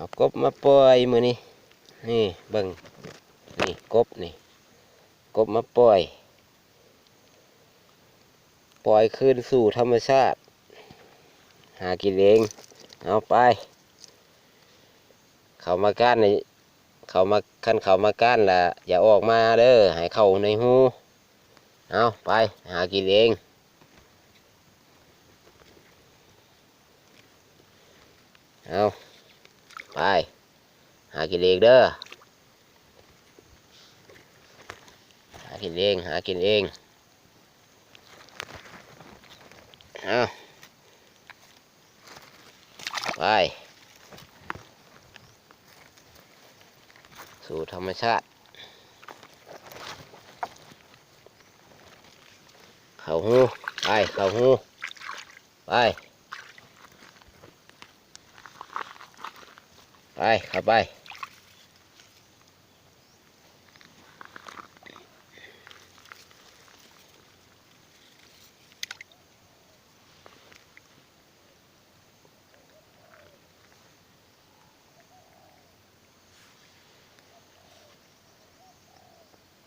เอากบมาปล่อยมือนี่นี่เบิ่งนี่กบนี่กบมาปล่อย ปล่อยคืนสู่ธรรมชาติ หากินเองเอาไป เขามาก้านในเขามาขั้นเขามาก้านละอย่าออกมาเด้อให้เข้าในหูเอาไปหากินเองเอา ไปหากินเองเด้อหากินเองหากินเองเอาไปสู่ธรรมชาติ เขาหูไปเขาหูไป ไปเข้าไป